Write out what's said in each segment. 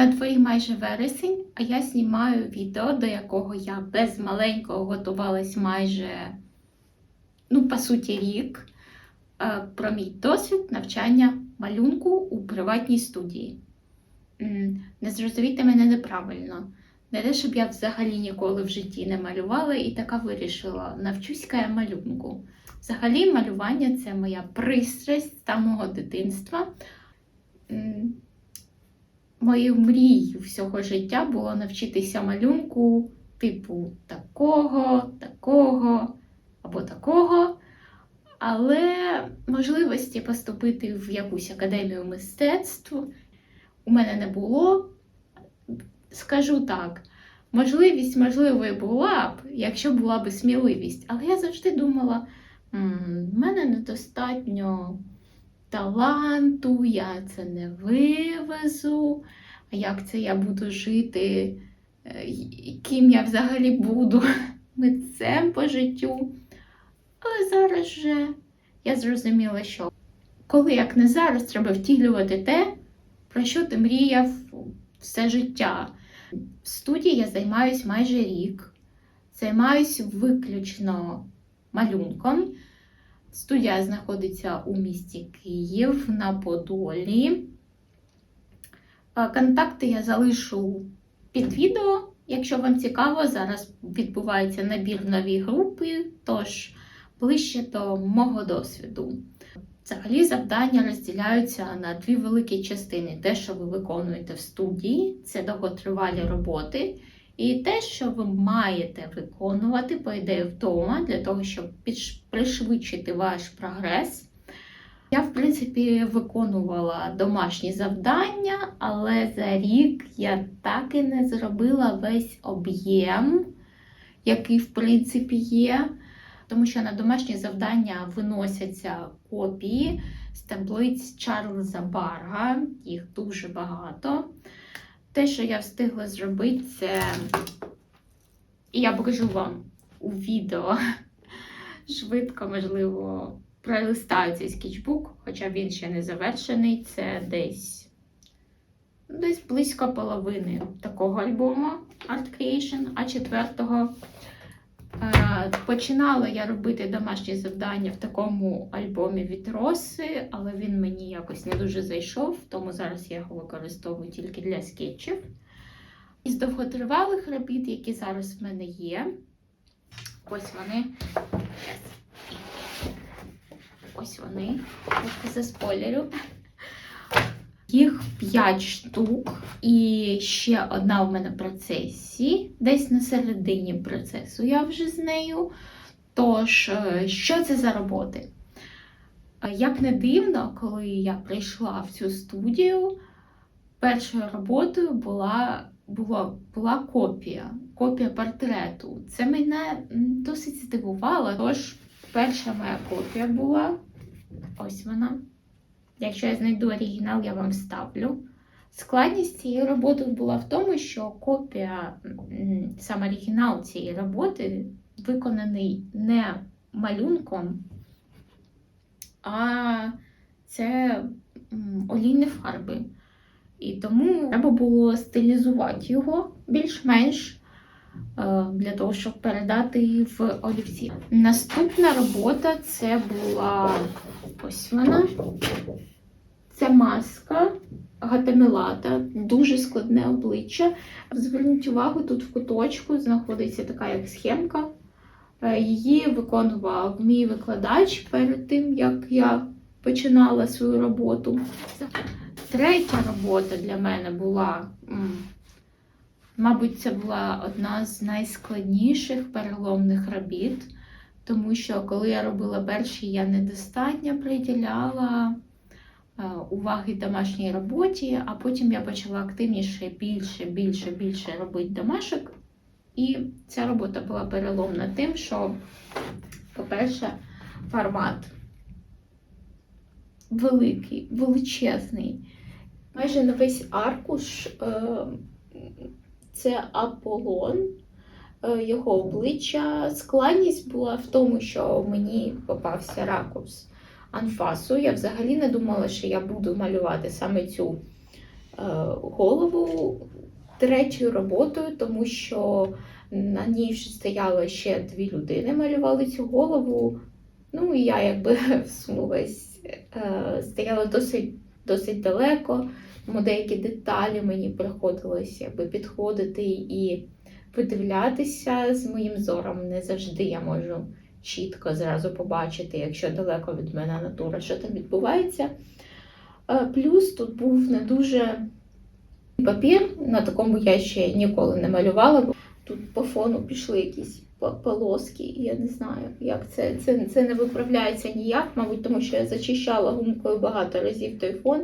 На дворі майже вересень, а я знімаю відео, до якого я без маленького готувалась майже, ну, по суті, рік. е, Про мій досвід навчання малюнку у приватній студії. Не зрозумійте мене неправильно. Не те, щоб я взагалі ніколи в житті не малювала і така вирішила, навчусь-ка я малюнку. Взагалі, малювання це моя пристрасть з самого дитинства. Моєю мрією всього життя було навчитися малюнку типу такого, такого або такого. Але можливості поступити в якусь академію мистецтв у мене не було. Скажу так, можливість, можливо, і була б, якщо була б сміливість. Але я завжди думала, в мене недостатньо таланту, я це не вивезу. А як це я буду жити? Е, Ким я взагалі буду митцем по життю? Але зараз же я зрозуміла, що коли як не зараз, треба втілювати те, про що ти мріяв все життя. В студії я займаюся майже рік, займаюся виключно малюнком. Студія знаходиться у місті Київ на Подолі. Контакти я залишу під відео. Якщо вам цікаво, зараз відбувається набір в нові групи, тож ближче до мого досвіду. Взагалі завдання розділяються на дві великі частини: те, що ви виконуєте в студії, це довготривалі роботи, і те, що ви маєте виконувати, по ідеї, вдома, для того, щоб пришвидшити ваш прогрес. Я, в принципі, виконувала домашні завдання, але за рік я так і не зробила весь об'єм, який, в принципі, є. Тому що на домашні завдання виносяться копії з таблиць Чарльза Барга, їх дуже багато. Те, що я встигла зробити, це і я покажу вам у відео. Швидко, можливо, пролистаю цей скетчбук, хоча він ще не завершений. Це десь, десь близько половини такого альбому Art Creation, а четвертого. Починала я робити домашні завдання в такому альбомі від Роси, але він мені якось не дуже зайшов, тому зараз я його використовую тільки для скетчів. Із довготривалих робіт, які зараз в мене є, ось вони. Ось вони. Ось за спойлерю. Їх 5 штук, і ще одна у мене в процесі, десь на середині процесу я вже з нею. Тож, е, що це за роботи? Е, Як не дивно, коли я прийшла в цю студію, першою роботою була, була, була копія, копія портрету. Це мене досить здивувало. Тож, перша моя копія була ось вона. Якщо я знайду оригінал, я вам ставлю. Складність цієї роботи була в тому, що копія, сам оригінал цієї роботи виконаний не малюнком, а це олійні фарби. І тому треба було стилізувати його більш-менш для того, щоб передати її в олівці. Наступна робота це була ось вона. Це маска Гатамелата, дуже складне обличчя. Зверніть увагу, тут в куточку знаходиться така як схемка. Е, Її виконував мій викладач перед тим, як я починала свою роботу. Третя робота для мене була, мабуть, це була одна з найскладніших переломних робіт, тому що коли я робила перші, я недостатньо приділяла е, уваги домашній роботі, а потім я почала активніше, більше, більше, більше робити домашок. І ця робота була переломна тим, що, по-перше, формат великий, величезний. Майже на весь аркуш е, це Аполлон, е, його обличчя. Складність була в тому, що мені попався ракурс анфасу. Я взагалі не думала, що я буду малювати саме цю голову третьою роботою, тому що на ній стояло ще дві людини, малювали цю голову. Ну і я якби всунулась, е, стояла досить, досить далеко, тому деякі деталі мені приходилось підходити і видивлятися з моїм зором. Не завжди я можу чітко зразу побачити, якщо далеко від мене натура, що там відбувається. Е, Плюс тут був не дуже папір, на такому я ще ніколи не малювала. Тут по фону пішли якісь полоски, я не знаю, як це. Це, це не виправляється ніяк, мабуть, тому що я зачищала гумкою багато разів той фон.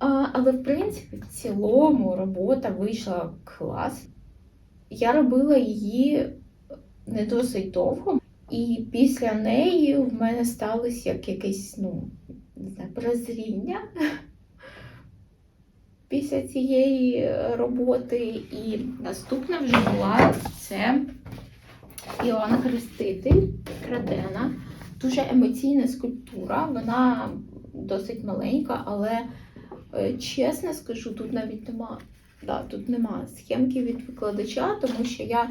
Але, в принципі, в цілому робота вийшла клас. Я робила її не досить довго, і після неї в мене сталося як якесь, ну, не знаю, прозріння після цієї роботи. І наступна вже була це Іоанн Хреститель Крадена. Дуже емоційна скульптура. Вона досить маленька, але чесно скажу, тут навіть нема, да, тут нема схемки від викладача, тому що я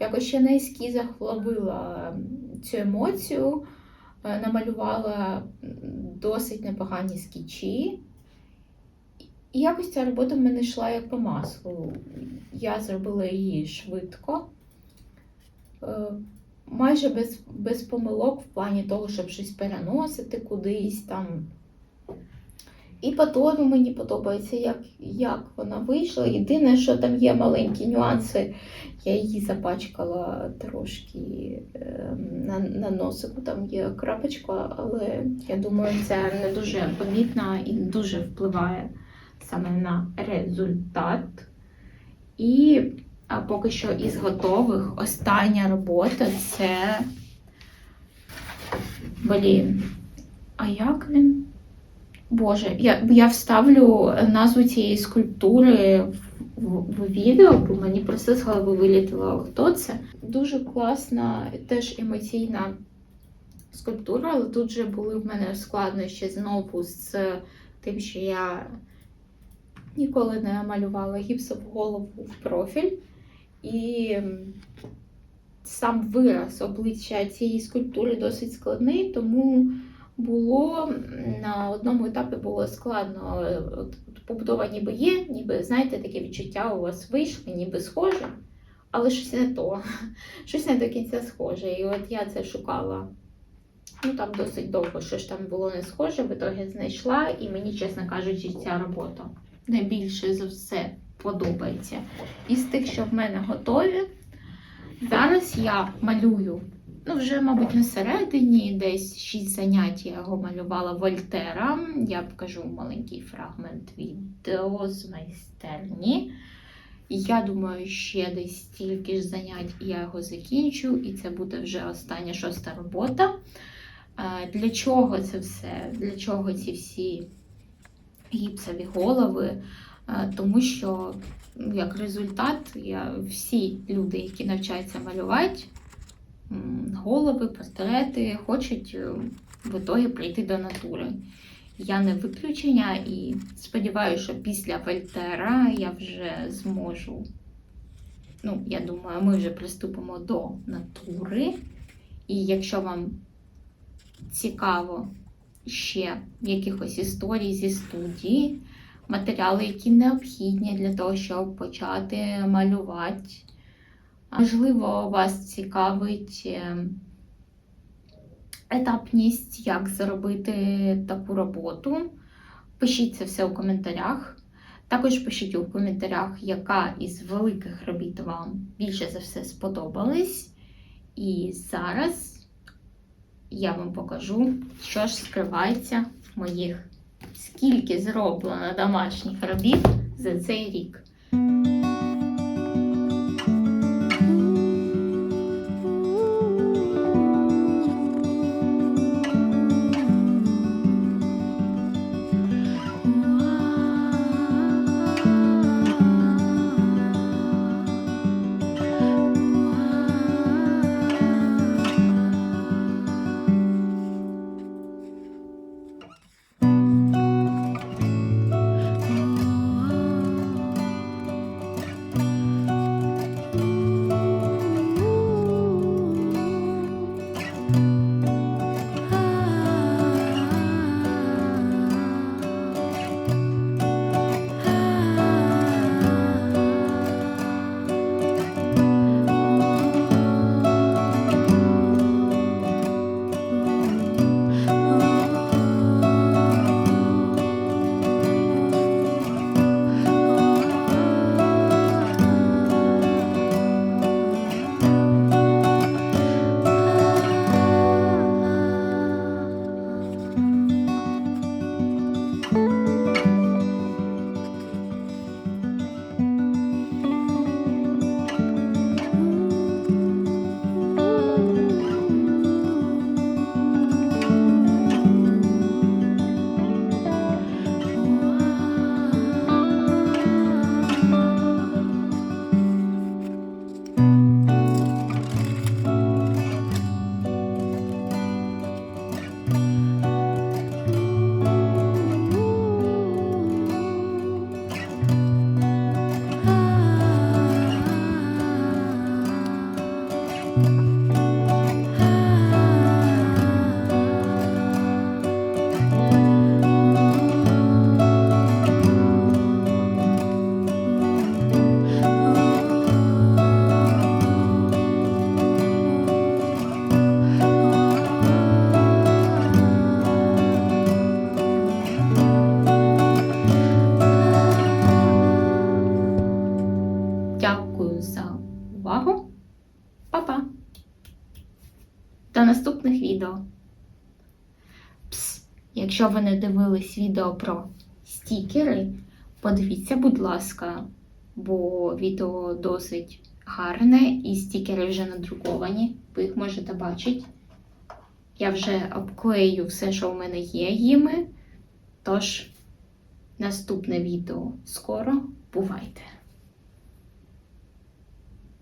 якось ще на ескізах вловила ем, цю емоцію, е, намалювала досить непогані скічі. І якось ця робота в мене йшла як по маслу. Я зробила її швидко, е, майже без, без помилок в плані того, щоб щось переносити кудись там. І по тону мені подобається, як, як вона вийшла. Єдине, що там є маленькі нюанси, я її запачкала трошки е, на, на носику, там є крапочка, але я думаю, це не дуже помітно і дуже впливає саме на результат. І а поки що із готових остання робота це. Блін. А як він? Боже, я, я вставлю назву цієї скульптури в, в, відео, бо мені просто з голови вилітіло, хто це. Дуже класна, теж емоційна скульптура, але тут же були в мене складнощі знову з тим, що я ніколи не малювала гіпсову голову в профіль. І сам вираз обличчя цієї скульптури досить складний, тому було на одному етапі було складно. Е, побудова ніби є, ніби, знаєте, таке відчуття у вас вийшло, ніби схоже, але щось не то, щось не до кінця схоже. І от я це шукала. Ну, там досить довго, що ж там було не схоже, в ітогі знайшла, і мені, чесно кажучи, ця робота найбільше за все подобається. Із тих, що в мене готові, зараз я малюю, ну вже, мабуть, на середині, десь 6 занять я його малювала Вольтера. Я покажу маленький фрагмент відео з майстерні. Я думаю, ще десь стільки ж занять я його закінчу, і це буде вже остання шоста робота. Е, Для чого це все? Для чого ці всі гіпсові голови? Е, Тому що ну, як результат, я, всі люди, які навчаються малювати, голови, портрети, хочуть е, в ітогі прийти до натури. Я не виключення і сподіваюся, що після Вольтера я вже зможу. Ну, я думаю, ми вже приступимо до натури. І якщо вам цікаво ще якихось історій зі студії, матеріали, які необхідні для того, щоб почати малювати. Можливо, вас цікавить е, етапність, як зробити таку роботу. Пишіть це все у коментарях. Також пишіть у коментарях, яка із великих робіт вам більше за все сподобались. І зараз я вам покажу, що ж скривається в моїх скільки зроблено домашніх робіт за цей рік. Якщо ви не дивились відео про стікери, подивіться, будь ласка, бо відео досить гарне і стікери вже надруковані, ви їх можете бачити. Я вже обклею все, що в мене є їми. Тож, наступне відео скоро. Бувайте!